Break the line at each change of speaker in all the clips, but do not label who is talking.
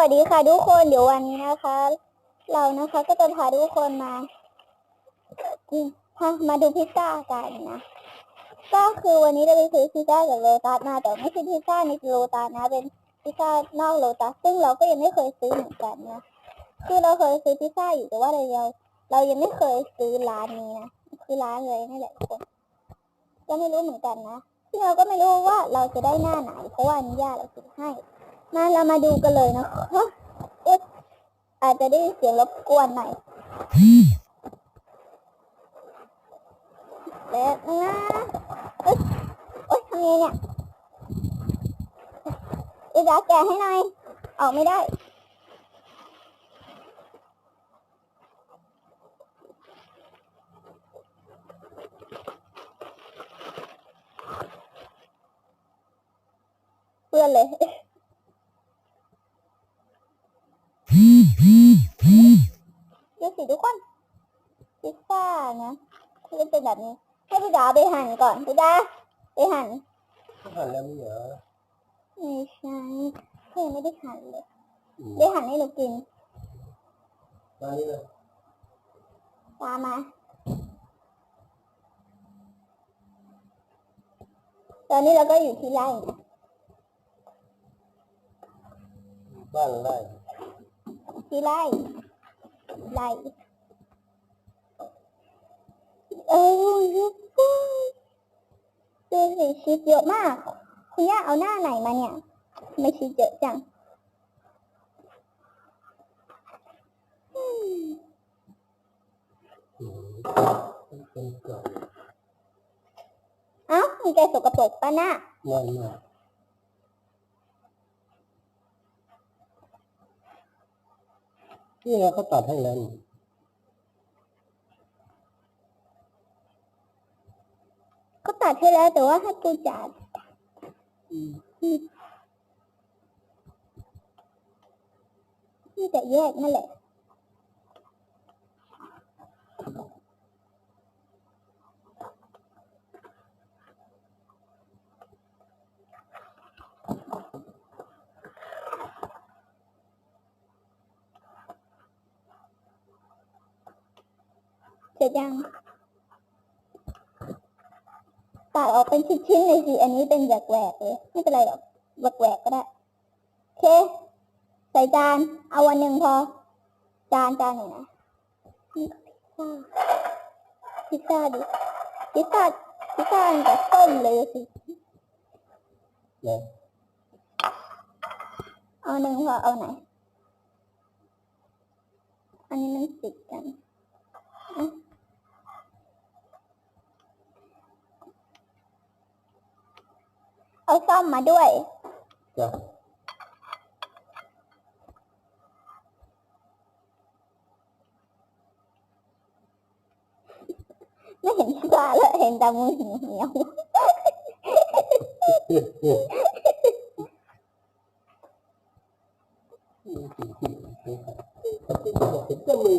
วัสดีค่ะทุกคนเดี๋ยววันนี้นะคะ เรานะคะก็จะพาทุกคนมากินมาดูพิซซ่ากันนะ ก็คือวันนี้เราไปซื้อพิซซ่าจากโลตัสมาแต่ไม่ใช่พิซซ่าในโลตัสนะ เป็นพิซซ่านอกโลตัสซึ่งเราก็ยังไม่เคยซื้อเหมือนกันนะคือเราเคยซื้อพิซซ่าอยู่แต่ว่าเรายังเรายังไม่เคยซื้อร้านนี้นะคือร้านเลยนี่แหละทุกคนก็ไม่รู้เหมือนกันนะซึ่งเราก็ไม่รู้ว่าเราจะได้หน้าไหนเพราะว่าอนุญาตเราซื้อให้ มาเรามาดูกันเลยนะคะอุ๊ยอาจจะได้เสียงรบกวนหน่อยเด็ดนะเอ้ยโอ๊ยทำไงเนี่ยอีดาแกให้หน่อย ออกไม่ได้เพื่อนเลย ดูสิทุกคนพิซซ่า นะคือจะเป็นแบบนี้ ให้พี่ดาไปหั่นก่อนพี่ดาไปหั่น
หั่นแล้วไม่เหรอ
ไม่ใช่เพื่อนไม่ได้หั่นเลย
อืม
ได้หั่นให้หนูกิน
มานี่เลย
ตามมาตอนนี้เราก็อยู่ที่ไร่นะ
บ้านไร่
ที่ไร่ไร่เออยุบดู สิชีสเยอะมาก คุณย่าเอาหน้าไหนมาเนี่ยทำไม่ชีสเยอะจังอืม
อืมเป็นเก่า
เอ้ามีแกสกปรกปะน่ะ
ไม่ไม่นี่ไงเขาตัดให้แล้วนี่
ตัดให้แล้ว แต่ว่าให้กูจัดที่จะแยกนั่นแหละเสร็จยัง ตัดออกเป็นชิ้นๆเลยสิ อันนี้เป็นแหวกๆเลย ไม่เป็นไรหรอกแหวกๆก็ได้ โอเค ใส่จาน เอาวันหนึ่งพอ จานจานไหนนะนี่พิซซ่า พิซซ่าดิ พิซซ่า พิซซ่าอันกับส้มเลยสิ
เนี่ย
เอาหนึ่งพอ เอาไหน อันนี้มันติดกันอะ เอาซ่อมมาด้วย
จ้ะ
ไม่เห็นพิซซ่าแล้วเห็นแต่มือเหนียวเหนียว
เป็นเจ้ามือ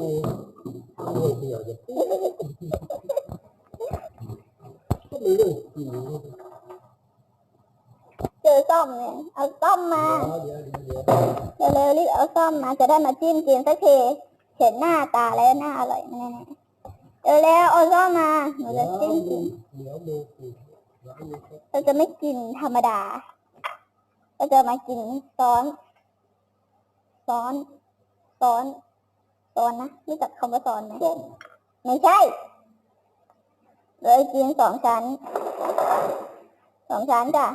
มือเดียวจะก็เป็นเรื่องจริง
เจอซ่อมเนี่ย เอาซ่อมมา
เดี๋ยวเร็
วๆรีบเอาซ่อมมา จะได้มาจิ้มกินสักทีเห็นหน้าตาแล้วหน้าอร่อยแน่ๆเร็วๆเอาซ่อมมาหนูจะจิ้มกิน
เรา
จะไม่กินธรรมดาเราจะมากินซ้อนซ้อนซ้อนซ้อนนะรู้จักคำว่าซ้อนไหม
ต้ม
ไม่ใช่เลยกินสองชั้นสองชั้นจ้ะ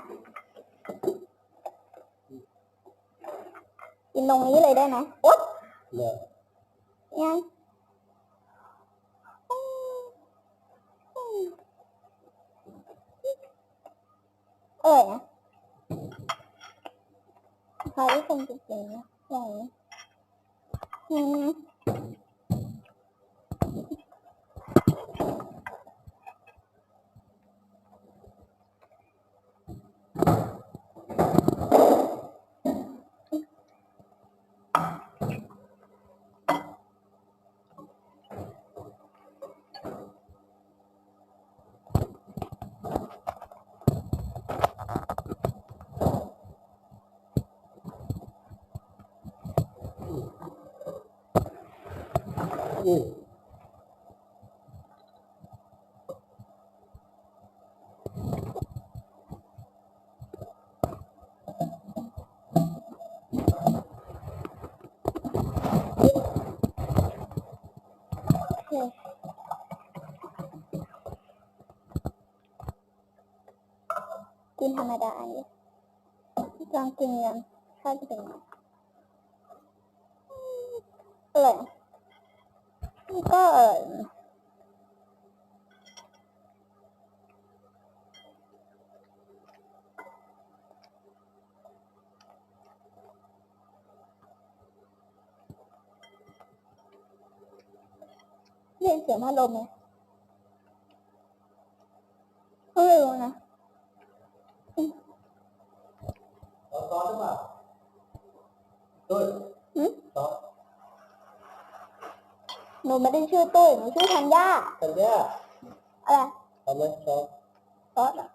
กินตรงนี้เลยได้ไหมโอ๊ย
เกิ
นนะอย่างนี้อืม
อืม
โอเคกินธรรมดาอันนี้ลองกินกันถ้าจะเป็นไงอร่อย ก็เรียนเสียงพัดลมไหมไม่รู้นะ
ซ้อนซ้อนหรือเปล่าตุ้ย
หืม
ซ้อน
หนูไม่ได้ชื่อตุ้ยหนูชื่อธัญญา
สัญญา
อะไร
ทำไหมซ้อน
ซอสเหรอ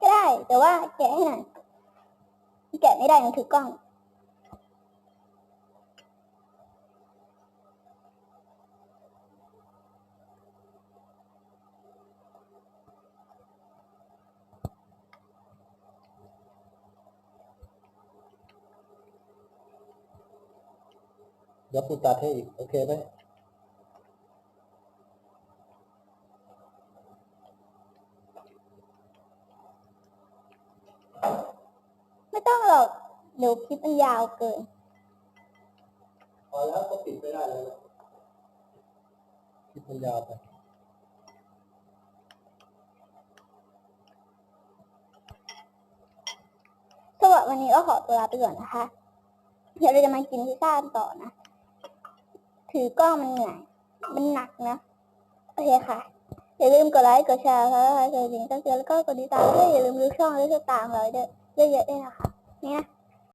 ก็ได้แต่ว่าแกะให้หน่อยแกะไม่ได้หนูถือกล้อง
ดี๋ยวปูตัดให้อีก โอเคไหม
ไม่ต้องหรอกเดี๋ยวคลิปมันยาวเกิน
พอแล้วก็ปิดไม่ได้เลยคลิปมันยาวไป
สำหรับวันนี้ก็ขอตัวลาไปก่อนนะคะ เดี๋ยวเราจะมากินพิซซ่ากันต่อนะ ถือกล้องมันเหนื่อยมันหนักนะ โอเคค่ะ อย่าลืมกดไลค์ กดแชร์แล้วก็กดกระดิ่งตั้นแล้วก็กดติดตามด้วยอย่าลืมดูช่องและติดตามเราด้วยเยอะๆด้วยนะคะนี่นะ